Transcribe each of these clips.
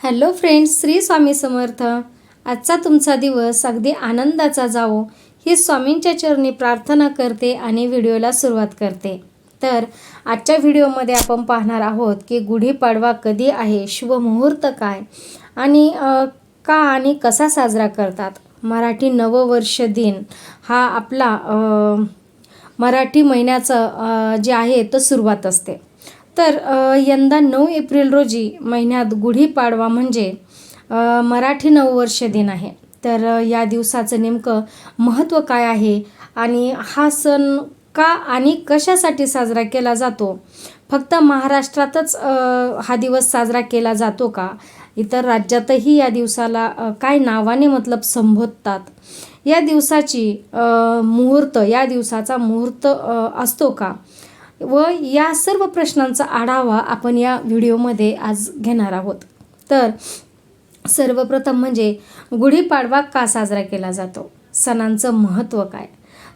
Hello friends Shri Swami Samarth. आजचा तुमचा दिवस अगदी आनंदाचा जावो. ही स्वामींच्या चरणी प्रार्थना करते आणि व्हिडिओला सुरुवात करते. तर आजच्या व्हिडिओमध्ये आपण पाहणार आहोत की गुढीपाडवा कधी आहे शुभमुहूर्त काय आणि का आणि कसा साजरा करतात. मराठी नववर्ष दिन हा आपला मराठी महिन्याचं जे आहे तो सुरुवात असते. तर यंदा नऊ एप्रिल रोजी महिन्यात गुढीपाडवा म्हणजे मराठी नववर्ष दिन आहे. तर या दिवसाचं नेमकं महत्त्व काय आहे आणि हा सण का आणि कशासाठी साजरा केला जातो? फक्त महाराष्ट्रातच हा दिवस साजरा केला जातो का? इतर राज्यातही या दिवसाला काय नावाने मतलब संबोधतात? या दिवसाची मुहूर्त या दिवसाचा मुहूर्त असतो का? व या सर्व प्रश्नांचा आढावा आपण या व्हिडिओमध्ये आज घेणार आहोत. तर सर्वप्रथम म्हणजे गुढीपाडवा का साजरा केला जातो? सणांचं महत्त्व काय?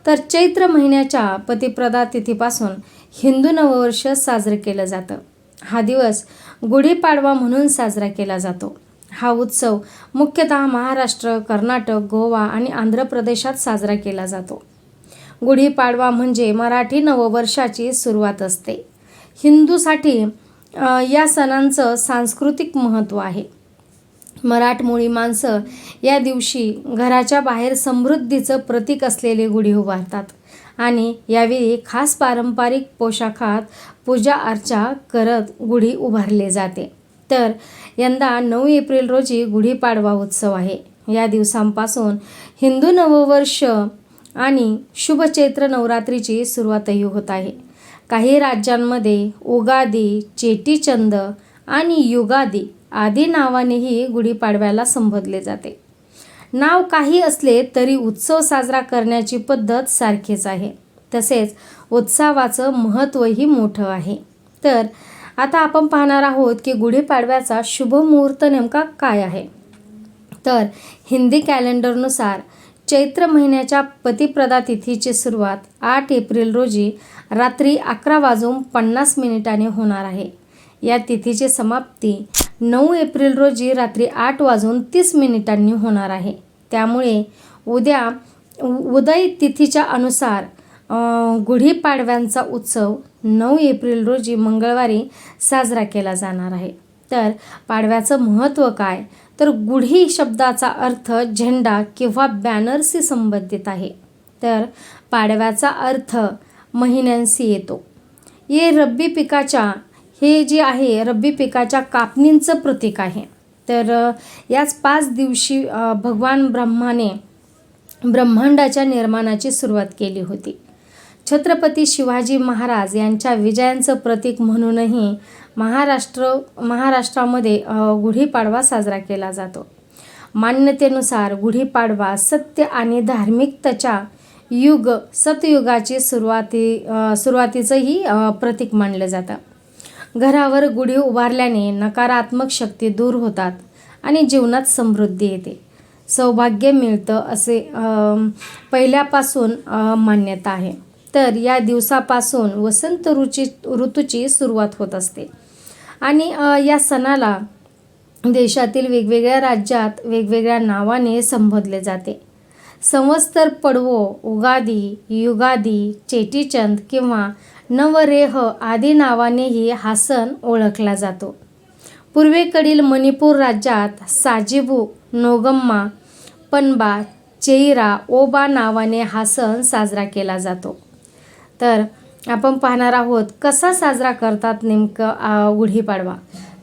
तर चैत्र महिन्याच्या पतिप्रदा तिथीपासून हिंदू नववर्ष साजरं केलं जातं. हा दिवस गुढीपाडवा म्हणून साजरा केला जातो. हा उत्सव मुख्यतः महाराष्ट्र कर्नाटक गोवा आणि आंध्र प्रदेशात साजरा केला जातो. गुढीपाडवा म्हणजे मराठी नववर्षाची सुरुवात असते. हिंदूसाठी या सणांचं सांस्कृतिक महत्त्व आहे. मराठमोळी माणसं या दिवशी घराच्या बाहेर समृद्धीचं प्रतीक असलेले गुढी उभारतात आणि यावेळी खास पारंपरिक पोशाखात पूजा अर्चा करत गुढी उभारले जाते. तर यंदा नऊ एप्रिल रोजी गुढीपाडवा उत्सव आहे. या दिवसांपासून हिंदू नववर्ष आणि शुभचैत्र नवरात्रीची सुरुवातही होत आहे. काही राज्यांमध्ये उगादी चेटीचंद आणि युगादी आदी नावानेही गुढीपाडव्याला संबोधले जाते. नाव काही असले तरी उत्सव साजरा करण्याची पद्धत सारखीच आहे. तसेच उत्सवाचं महत्त्वही मोठं आहे. तर आता आपण पाहणार आहोत की गुढीपाडव्याचा शुभ मुहूर्त नेमका काय आहे? तर हिंदी कॅलेंडरनुसार चैत्र महिन्याच्या पतिप्रदा तिथीची सुरुवात आठ एप्रिल रोजी रात्री अकरा वाजून पन्नास मिनिटांनी होणार आहे. या तिथीची समाप्ती नऊ एप्रिल रोजी रात्री आठ वाजून तीस मिनिटांनी होणार आहे. त्यामुळे उद्या उ- उदय तिथीच्या अनुसार गुढीपाडव्यांचा उत्सव नऊ एप्रिल रोजी मंगळवारी साजरा केला जाणार आहे. तर पाडव्याचं महत्त्व काय? तर गुढी शब्दाचा अर्थ झेंडा किंवा बॅनरशी संबंधित आहे. तर पाडव्याचा अर्थ महिन्यांशी येतो. हे रब्बी पिकाच्या हे जे आहे रब्बी पिकाच्या कापणींचं प्रतीक आहे. तर याच पाच दिवशी भगवान ब्रह्माने ब्रह्मांडाच्या निर्माणाची सुरुवात केली होती. छत्रपती शिवाजी महाराज यांच्या विजयांचं प्रतीक म्हणूनही महाराष्ट्र महाराष्ट्रामध्ये गुढीपाडवा साजरा केला जातो. मान्यतेनुसार गुढीपाडवा सत्य आणि धार्मिकतेच्या युग सतयुगाची सुरुवाती सुरुवातीचंही प्रतीक मानलं जातं. घरावर गुढी उभारल्याने नकारात्मक शक्ती दूर होतात आणि जीवनात समृद्धी येते. सौभाग्य मिळतं असे पहिल्यापासून मान्यता आहे. तर या दिवसापासून वसंत ऋची ऋतूची सुरुवात होत असते. आणि या सणाला देशातील वेगवेगळ्या राज्यात वेगवेगळ्या नावाने संबोधले जाते. संवत्सर पडवो उगादी युगादी चेटीचंद किंवा नवरेह आदी नावानेही हा सण ओळखला जातो. पूर्वेकडील मणिपूर राज्यात साजिबू नोगम्मा पनबा चेईरा ओबा नावाने हा सण साजरा केला जातो. तर आपण पाहणार आहोत कसा साजरा करतात नेमकं गुढीपाडवा.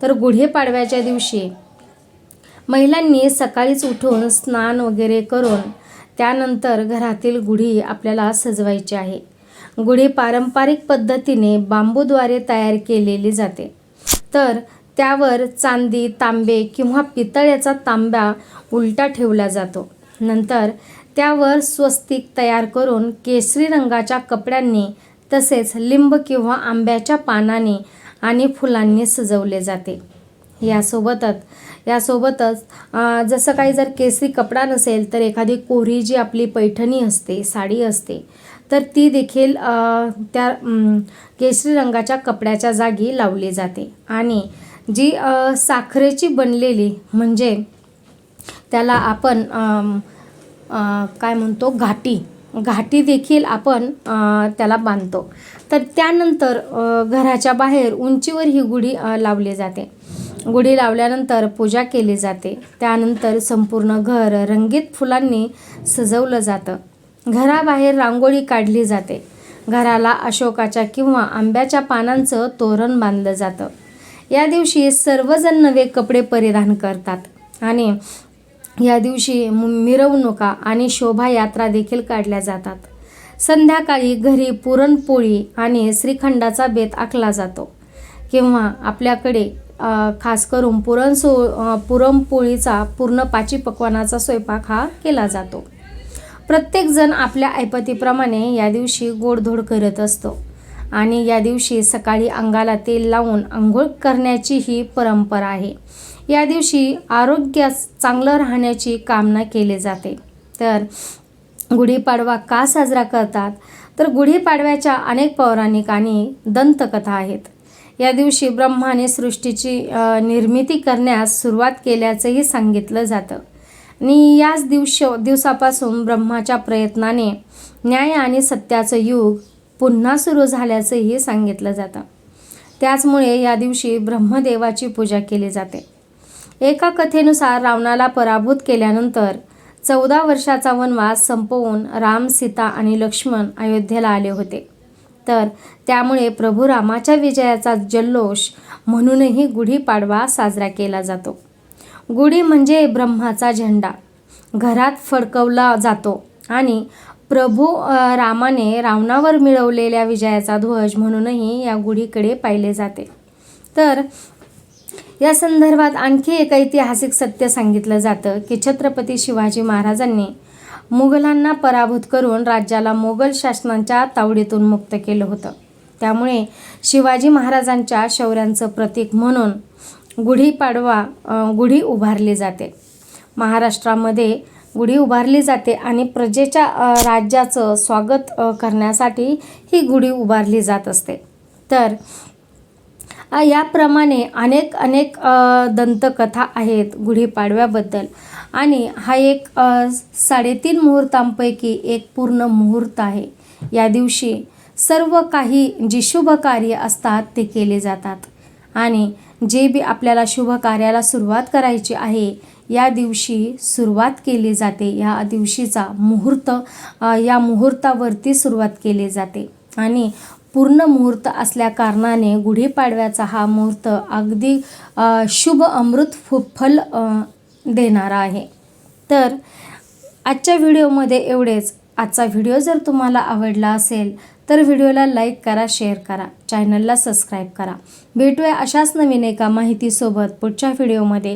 तर गुढीपाडव्याच्या दिवशी महिलांनी सकाळीच उठून स्नान वगैरे करून त्यानंतर घरातील गुढी आपल्याला सजवायची आहे. गुढी पारंपरिक पद्धतीने बांबूद्वारे तयार केलेली जाते. तर त्यावर चांदी तांबे किंवा पितळ्याचा तांब्या उलटा ठेवला जातो. नंतर त्यावर स्वस्तिक तयार करून केसरी रंगाच्या कपड्यांनी तसेच लिंब किंवा आंब्याच्या पानाने आणि फुलांनी सजवले जाते. यासोबतच यासोबतच जसं काही जर केसरी कपडा नसेल तर एखादी कोरी जी आपली पैठणी असते साडी असते तर ती देखील त्या केसरी रंगाच्या कपड्याच्या जागी लावली जाते. आणि जी साखरेची बनलेली म्हणजे त्याला आपण काय म्हणतो घाटी. घाटी देखील आपण त्याला बांधतो. तर त्यानंतर घराच्या बाहेर उंचीवर ही गुढी लावली जाते. गुढी लावल्यानंतर पूजा केली जाते. त्यानंतर संपूर्ण घर रंगीत फुलांनी सजवलं जातं. घराबाहेर रांगोळी काढली जाते. घराला अशोकाच्या किंवा आंब्याच्या पानांचं तोरण बांधलं जातं. या दिवशी सर्वजण नवे कपडे परिधान करतात. आणि या दिवशी मिरवणुका आणि शोभायात्रा देखील काढल्या जातात. संध्याकाळी घरी पुरणपोळी आणि श्रीखंडाचा बेत आखला जातो. किंवा आपल्याकडे खास करून पुरण सो पुरणपोळीचा पूर्ण पाची पक्वानाचा स्वयंपाक हा केला जातो. प्रत्येकजण आपल्या ऐपतीप्रमाणे या दिवशी गोडधोड करत असतो. आणि या दिवशी सकाळी अंगाला तेल लावून आंघोळ करण्याची ही परंपरा आहे. या दिवशी आरोग्य चांगलं राहण्याची कामना केली जाते. तर गुढीपाडवा का साजरा करतात? तर गुढीपाडव्याच्या अनेक पौराणिक आणि दंतकथा आहेत. या दिवशी ब्रह्माने सृष्टीची निर्मिती करण्यास सुरुवात केल्याचंही सांगितलं जातं. आणि याच दिवश दिवसापासून ब्रह्माच्या प्रयत्नाने न्याय आणि सत्याचं युग पुन्हा सुरू झाल्याचंही सांगितलं जातं. त्याचमुळे या दिवशी ब्रह्मदेवाची पूजा केली जाते. एका कथेनुसार रावणाला पराभूत केल्यानंतर चौदा वर्षाचा वनवास संपवून राम सीता आणि लक्ष्मण अयोध्येला आले होते. तर त्यामुळे प्रभू रामाच्या विजयाचा जल्लोष म्हणूनही गुढीपाडवा साजरा केला जातो. गुढी म्हणजे ब्रह्माचा झेंडा. घरात फडकवला जातो आणि प्रभू रामाने रावणावर मिळवलेल्या विजयाचा ध्वज म्हणूनही या गुढीकडे पाहिले जाते. तर या संदर्भात आणखी एक ऐतिहासिक सत्य सांगितलं जातं की छत्रपती शिवाजी महाराजांनी मुघलांना पराभूत करून राज्याला मोगल शासनाच्या तावडीतून मुक्त केलं होतं. त्यामुळे शिवाजी महाराजांच्या शौर्यांचं प्रतीक म्हणून गुढीपाडवा गुढी उभारली जाते. महाराष्ट्रामध्ये गुढी उभारली जाते आणि प्रजेच्या राज्याचं स्वागत करण्यासाठी ही गुढी उभारली जात असते. तर याप्रमाणे अनेक अनेक दंतकथा आहेत गुढीपाडव्याबद्दल. आणि हा एक साडेतीन मुहूर्तांपैकी एक पूर्ण मुहूर्त आहे. या दिवशी सर्व काही जी शुभ कार्य असतात ते केले जातात. आणि जे बी आपल्याला शुभ कार्याला सुरुवात करायची आहे या दिवशी सुरुवात केली जाते. या दिवशीचा मुहूर्त या मुहूर्तावरती सुरुवात केली जाते. आणि पूर्ण मुहूर्त असल्या कारणाने गुढीपाडव्याचा हा मुहूर्त अगदी शुभ अमृत फु फल देणारा आहे. तर आजच्या व्हिडिओमध्ये एवढेच. आजचा व्हिडिओ जर तुम्हाला आवडला असेल तर व्हिडिओला लाईक करा शेअर करा चॅनलला सबस्क्राईब करा. भेटूया अशाच नवीन एका माहितीसोबत पुढच्या व्हिडिओमध्ये.